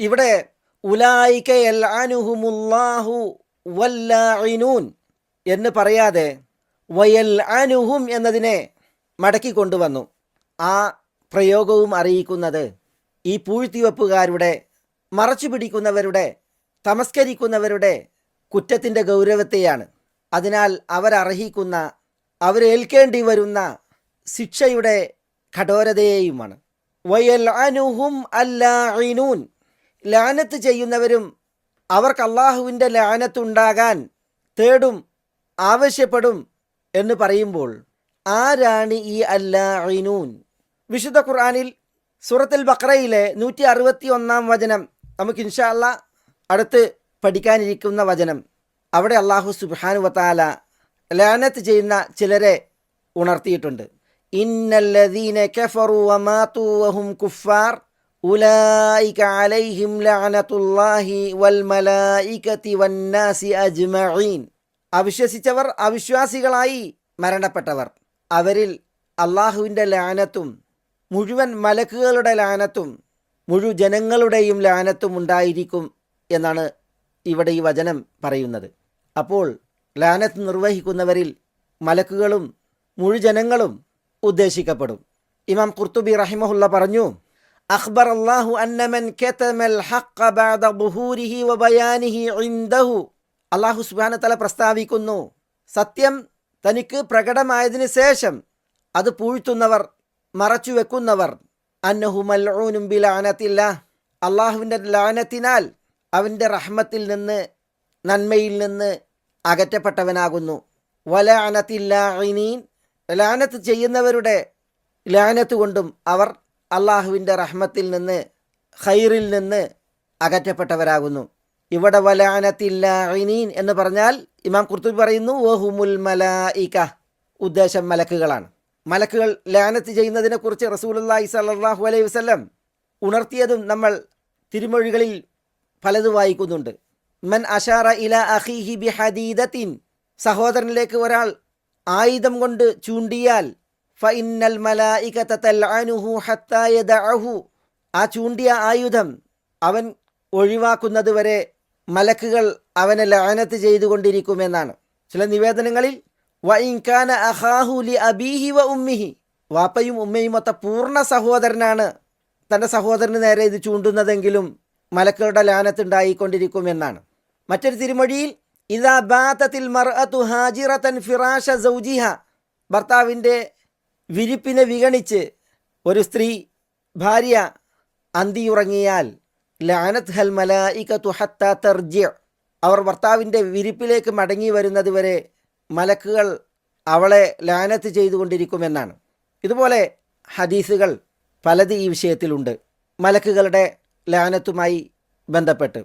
ഇവിടെ എന്ന് പറയാതെ വയൽ അനുഹും എന്നതിനെ മടക്കി കൊണ്ടുവന്നു. ആ പ്രയോഗവും അറിയിക്കുന്നത് ഈ പൂഴ്ത്തിവെപ്പുകാരുടെ മറച്ചു പിടിക്കുന്നവരുടെ തമസ്കരിക്കുന്നവരുടെ കുറ്റത്തിന്റെ ഗൗരവത്തെയാണ്. അതിനാൽ അവരർഹിക്കുന്ന അവരേൽക്കേണ്ടി വരുന്ന ശിക്ഷയുടെ കഠോരതയെയുമാണ്. വയൽ അല്ലാഇനൂൻ. ലാനത്ത് ചെയ്യുന്നവരും അവർക്ക് അള്ളാഹുവിന്റെ ലാനത്തുണ്ടാകാൻ തേടും ആവശ്യപ്പെടും എന്ന് പറയുമ്പോൾ ആരാണ് ഈ അല്ലാഇനൂൻ? വിശുദ്ധ ഖുർആാനിൽ സൂറത്തുൽ ബക്രയിലെ നൂറ്റി അറുപത്തി ഒന്നാം വചനം നമുക്ക് ഇൻഷാല്ല അടുത്ത് പഠിക്കാനിരിക്കുന്ന വചനം. അവിടെ അള്ളാഹു സുബാനു വതാല ലാനത്ത് ചെയ്യുന്ന ചിലരെ ഉണർത്തിയിട്ടുണ്ട്. ഇന്നല്ലദീന കഫറു വമാതു വഹും കുഫാർ ഉലായിക അലൈഹിം ലഅനത്തുല്ലാഹി വൽ മലായികതി വന്നാസി അജ്മഈൻ. അവിശ്വസിച്ചവർ അവിശ്വാസികളായി മരണപ്പെട്ടവർ. അവരിൽ അള്ളാഹുവിന്റെ ലാനത്തും മുഴുവൻ മലക്കുകളുടെ ലാനത്തും മുഴു ജനങ്ങളുടെയും ലാനത്തും ഉണ്ടായിരിക്കും എന്നാണ് ഇവിടെ ഈ വചനം പറയുന്നത്. അപ്പോൾ ലാനത്ത് നിർവഹിക്കുന്നവരിൽ മലക്കുകളും മുഴുജനങ്ങളും ഉദ്ദേശിക്കപ്പെടും. ഇമാം കുർത്തുബി റഹിമഹുല്ല പറഞ്ഞു അഖ്ബർ അള്ളാഹു അന്നമൻ ഹഖ് ബഅദ ബുഹൂരിഹി ബയാനിഹി ഇൻദഹു. അള്ളാഹു സുബാന തല പ്രസ്താവിക്കുന്നു സത്യം തനിക്ക് പ്രകടമായതിനു ശേഷം അത് പൂഴ്ത്തുന്നവർ മറച്ചു വെക്കുന്നവർ അന്നഹു മൽഊനും ബിലാനത്തില്ല അള്ളാഹുവിന്റെ ലാനത്തിനാൽ അവന്റെ റഹ്മത്തിൽ നിന്ന് നന്മയിൽ നിന്ന് അകറ്റപ്പെട്ടവനാകുന്നു. വലാനത്തില്ലാനീൻ ലാനത്ത് ചെയ്യുന്നവരുടെ ലാനത്ത് കൊണ്ടും അവർ അള്ളാഹുവിന്റെ റഹ്മത്തിൽ നിന്ന് ഖൈറിൽ നിന്ന് അകറ്റപ്പെട്ടവരാകുന്നു. ഇവിടെ വലാനത്തില്ലാനീൻ എന്ന് പറഞ്ഞാൽ ഇമാം കുർത്തുബി പറയുന്നു ഓഹുമുൽ മലായിക ഉദ്ദേശം മലക്കുകളാണ്. മലക്കുകൾ ലാനത്ത് ചെയ്യുന്നതിനെക്കുറിച്ച് റസൂലുള്ളാഹി സ്വല്ലല്ലാഹു അലൈഹി വസ്ലം ഉണർത്തിയതും നമ്മൾ തിരുമൊഴികളിൽ പലത് വായിക്കുന്നുണ്ട്. മൻ അഷാറ ഇല അഖീഹി ബി ഹദീദത്തിൻ സഹോദരനിലേക്ക് ഒരാൾ ആയുധം കൊണ്ട് ചൂണ്ടിയാൽ ഫൈനൽ ഇന്നൽ മലായികത തൽഅനുഹു ഹത്താ യദഅഹു. ആ ചൂണ്ടിയ ആയുധം അവൻ ഒഴിവാക്കുന്നത് വരെ മലക്കുകൾ അവനെ ലയനത്ത് ചെയ്തുകൊണ്ടിരിക്കുമെന്നാണ്. ചില നിവേദനങ്ങളിൽ വൈകാന അഹാഹു ലി അബീഹി വ ഉമ്മിഹി. വാപ്പയും ഉമ്മയും ഒത്ത പൂർണ സഹോദരനാണ്. തന്റെ സഹോദരന് നേരെ ഇത് ചൂണ്ടുന്നതെങ്കിലും മലക്കളുടെ ലാനത്തുണ്ടായിക്കൊണ്ടിരിക്കുമെന്നാണ് മറ്റൊരു തിരുമൊഴിയിൽ ഇതാ ബാത്തത്തിൽ മർഅത്തു ഹാജിറത്തൻ ഫിറാഷ സൗജിഹ. ഭർത്താവിന്റെ വിരിപ്പിനെ വിഗണിച്ച് ഒരു സ്ത്രീ ഭാര്യ അന്തിയുറങ്ങിയാൽ ലാനത് ഹൽ മലായികത്തു ഹത്ത തർജ്യ അവർ ഭർത്താവിന്റെ വിരിപ്പിലേക്ക് മടങ്ങി വരുന്നത് വരെ മലക്കുകൾ അവളെ ലാനത്ത് ചെയ്തുകൊണ്ടിരിക്കുമെന്നാണ്. ഇതുപോലെ ഹദീസുകൾ പലത് ഈ വിഷയത്തിലുണ്ട്. മലക്കുകളുടെ ലാനത്തുമായി ബന്ധപ്പെട്ട്.